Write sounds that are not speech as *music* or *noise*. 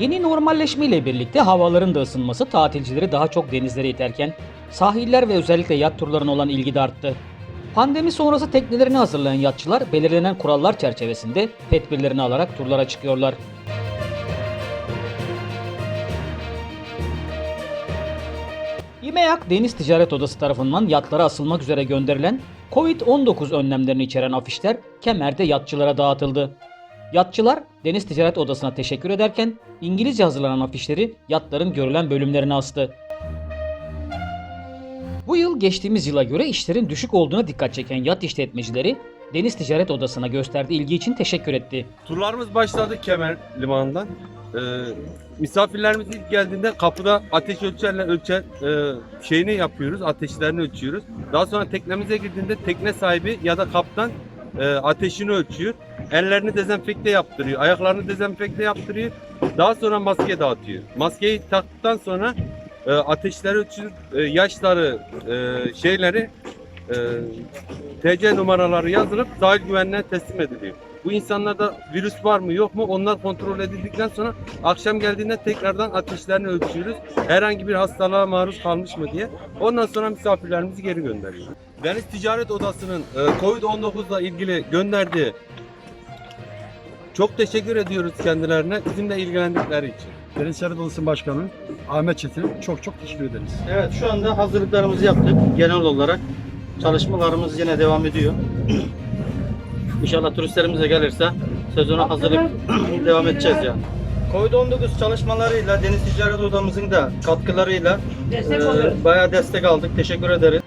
Yeni normalleşme ile birlikte havaların da ısınması tatilcileri daha çok denizlere iterken sahiller ve özellikle yat turlarına olan ilgi de arttı. Pandemi sonrası teknelerini hazırlayan yatçılar belirlenen kurallar çerçevesinde tedbirlerini alarak turlara çıkıyorlar. İMEAK Deniz Ticaret Odası tarafından yatlara asılmak üzere gönderilen Covid-19 önlemlerini içeren afişler Kemer'de yatçılara dağıtıldı. Yatçılar Deniz Ticaret Odası'na teşekkür ederken İngilizce hazırlanan afişleri yatların görülen bölümlerine astı. Bu yıl geçtiğimiz yıla göre işlerin düşük olduğuna dikkat çeken yat işletmecileri Deniz Ticaret Odası'na gösterdiği ilgi için teşekkür etti. Turlarımız başladı Kemer Limanı'ndan. Ee, misafirlerimiz ilk geldiğinde kapıda ateş ölçerle ölçer e, şeyini yapıyoruz, ateşlerini ölçüyoruz. Daha sonra teknemize girdiğinde tekne sahibi ya da kaptan e, ateşini ölçüyor. Ellerini dezenfekte yaptırıyor, ayaklarını dezenfekte yaptırıyor. Daha sonra maske dağıtıyor. Maskeyi taktıktan sonra e, ateşleri ölçüyor, e, yaşları, e, şeyleri, e, TC numaraları yazılıp sahil güvenliğine teslim ediliyor. Bu insanlarda virüs var mı yok mu onlar kontrol edildikten sonra akşam geldiğinde tekrardan ateşlerini ölçüyoruz. Herhangi bir hastalığa maruz kalmış mı diye. Ondan sonra misafirlerimizi geri gönderiyoruz. Deniz Ticaret Odası'nın e, Covid-19 ile ilgili gönderdiği çok teşekkür ediyoruz kendilerine bizimle ilgilendikleri için. Deniz Ticaret Odası Başkanı Ahmet Çetin'e çok çok teşekkür ederiz. Evet şu anda hazırlıklarımızı yaptık genel olarak. Çalışmalarımız yine devam ediyor. İnşallah turistlerimiz de gelirse sezona hazırlık *clears throat* devam edeceğiz yani. Covid-19 çalışmalarıyla Deniz Ticaret Odamızın da katkılarıyla e, bayağı destek aldık. Teşekkür ederiz.